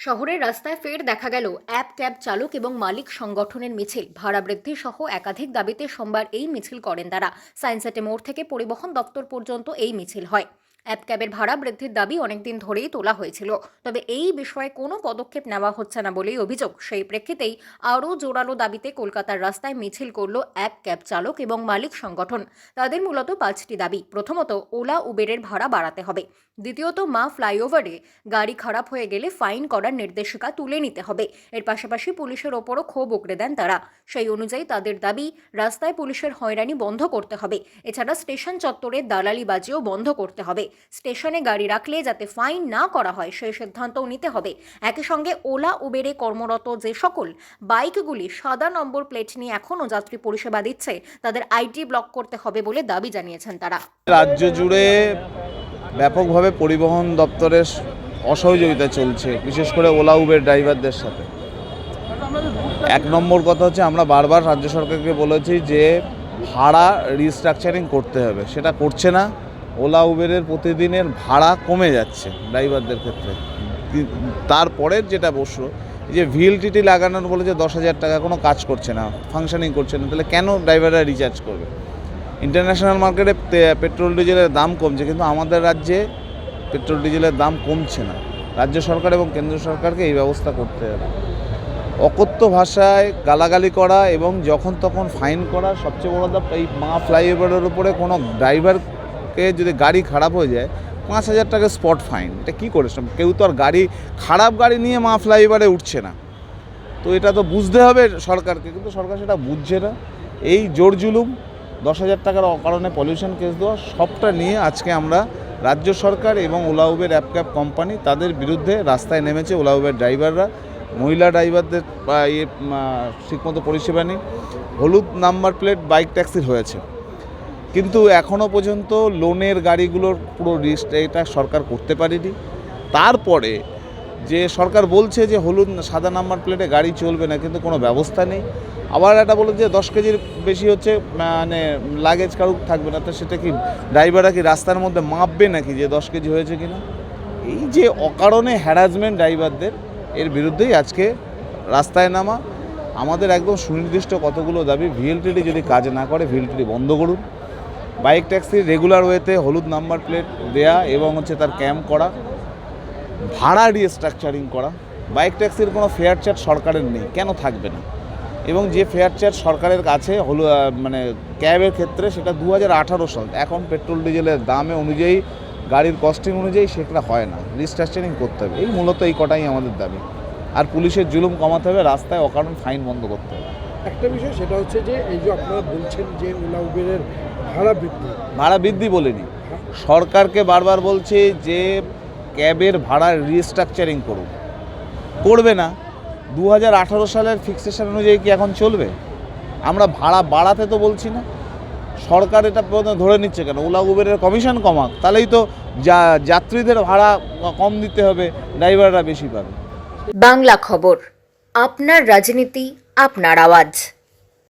শহরের রাস্তায় ফের দেখা গেল অ্যাপ, ক্যাব চালক এবং মালিক সংগঠনের মিছিল। ভাড়া বৃদ্ধি সহ একাধিক দাবিতে সোমবার এই মিছিল করেন তারা। সায়েন্সেটে মোড় থেকে পরিবহন দপ্তর পর্যন্ত এই মিছিল হয়। অ্যাপ ক্যাবের ভাড়া বৃদ্ধির দাবি অনেকদিন ধরেই তোলা হয়েছিল। তবে এই বিষয়ে কোনো পদক্ষেপ নেওয়া হচ্ছে না বলেই অভিযোগ। সেই প্রেক্ষিতেই আরও জোরালো দাবিতে কলকাতার রাস্তায় মিছিল করল অ্যাপ ক্যাব চালক এবং মালিক সংগঠন। তাদের মূলত পাঁচটি দাবি। প্রথমত, ওলা উবেরের ভাড়া বাড়াতে হবে। দ্বিতীয়ত, মা ফ্লাইওভারে গাড়ি খারাপ হয়ে গেলে ফাইন করার নির্দেশিকা তুলে নিতে হবে। এর পাশাপাশি পুলিশের ওপরও ক্ষোভ উগড়ে দেন তারা। সেই অনুযায়ী তাদের দাবি, রাস্তায় পুলিশের হয়রানি বন্ধ করতে হবে। এছাড়া স্টেশন চত্বরে দালালি বাজিও বন্ধ করতে হবে। স্টেশনে গাড়ি রাখলে যাতে ফাইন না করা হয় সেই সিদ্ধান্তও নিতে হবে। একই সঙ্গে ওলা, উবেরে কর্মরত যে সকল বাইকগুলি সাদা নম্বর প্লেট নিয়ে এখনও যাত্রী পরিষেবা দিচ্ছে, তাদের আইটি ব্লক করতে হবে বলে দাবি জানিয়েছেন তারা। রাজ্য জুড়ে ব্যাপকভাবে পরিবহন দপ্তরের অসহযোগিতা চলছে, বিশেষ করে ওলা, উবের ড্রাইভারদের সাথে। এক নম্বর কথা হচ্ছে, আমরা বারবার রাজ্য সরকারকে বলেছি যে ভাড়া রিস্ট্রাকচারিং করতে হবে। সেটা করছে না ওলা উবেরের প্রতিদিনের ভাড়া কমে যাচ্ছে ড্রাইভারদের ক্ষেত্রে। তারপরের যেটা বসল যে ভিএলটিটি লাগানোর বলে যে দশ হাজার টাকা কোনো কাজ করছে না ফাংশনিং করছে না, তাহলে কেন ড্রাইভাররা রিচার্জ করবে? ইন্টারন্যাশনাল মার্কেটে পেট্রোল ডিজেলের দাম কমছে, কিন্তু আমাদের রাজ্যে পেট্রোল ডিজেলের দাম কমছে না। রাজ্য সরকার এবং কেন্দ্র সরকারকে এই ব্যবস্থা করতে হবে। অকথ্য ভাষায় গালাগালি করা এবং যখন তখন ফাইন করা সবচেয়ে বড় কথা এই মা ফ্লাইওভারের উপরে কোনো ড্রাইভারকে যদি গাড়ি খারাপ হয়ে যায়, পাঁচ হাজার টাকা স্পট ফাইন এটা কী করে কেউ তো আর গাড়ি, খারাপ গাড়ি নিয়ে মা ফ্লাইওভারে উঠছে না। তো এটা তো বুঝতে হবে সরকারকে, কিন্তু সরকার সেটা বুঝছে না। এই জোর জুলুম, দশ হাজার টাকার কারণে পলিউশন কেস দেওয়া, সবটা নিয়ে আজকে আমরা রাজ্য সরকার এবং Ola Uber app cab company তাদের বিরুদ্ধে রাস্তায় নেমেছে ওলা উবের ড্রাইভাররা মহিলা ড্রাইভারদের ইয়ে ঠিকমতো পরিষেবা নেই। হলুদ নাম্বার প্লেট বাইক ট্যাক্সির হয়েছে। কিন্তু এখনও পর্যন্ত লোনের গাড়িগুলোর পুরো লিস্ট এটা সরকার করতে পারেনি। তারপরে যে সরকার বলছে যে হলুদ সাদা নাম্বার প্লেটে গাড়ি চলবে না, কিন্তু কোনো ব্যবস্থা নেই। আবার এটা বলে যে দশ কেজির বেশি হচ্ছে মানে লাগেজ কারুক থাকবে না, তো সেটা কি ড্রাইভাররা কি রাস্তার মধ্যে মাপবে নাকি যে দশ কেজি হয়েছে কি না এই যে অকারণে হ্যারাসমেন্ট ড্রাইভারদের এর বিরুদ্ধেই আজকে রাস্তায় নামা। আমাদের একদম সুনির্দিষ্ট কতগুলো দাবি ভিএলটিডি যদি কাজ না করে ভিএলটিডি বন্ধ করুন। বাইক ট্যাক্সি রেগুলার ওয়েতে হলুদ নাম্বার প্লেট দেয়া এবং হচ্ছে তার ক্যাম্প করা, ভাড়া রিস্ট্রাকচারিং করা। বাইক ট্যাক্সির কোনো ফেয়ার চার্জ সরকারের নেই, কেন থাকবে না? এবং যে ফেয়ার চার্জ সরকারের কাছে হলো মানে ক্যাবের ক্ষেত্রে সেটা দু হাজার আঠারো সাল। এখন পেট্রোল ডিজেলের দামে অনুযায়ী, গাড়ির কস্টিং অনুযায়ী সেটা হয় না। রিস্ট্রাকচারিং করতে হবে। এই মূলত এই কটাই আমাদের দাবি। আর পুলিশের জুলুম কমাতে হবে, রাস্তায় অকারণ ফাইন বন্ধ করতে হবে। একটা বিষয় সেটা হচ্ছে যে এই যে আপনারা বলছেন যে ওলা উবেরের ভাড়া বৃদ্ধি। ভাড়া বৃদ্ধি বলেনি। সরকারকে বারবার বলছে যে ক্যাবের ভাড়া রিস্ট্রাকচারিং করুন। করবে না। দু হাজার আঠারো সালের ফিক্সেশন অনুযায়ী কি এখন চলবে? আমরা ভাড়া বাড়াতে তো বলছি না। সরকার এটা প্রথমে ধরে নিচ্ছে কেন? ওলা উবেরের কমিশন কমাক। তাহলেই তো যা যাত্রীদের ভাড়া কম দিতে হবে ড্রাইভাররা বেশি পাবে। বাংলা খবর। আপনার রাজনীতি আপনার আওয়াজ।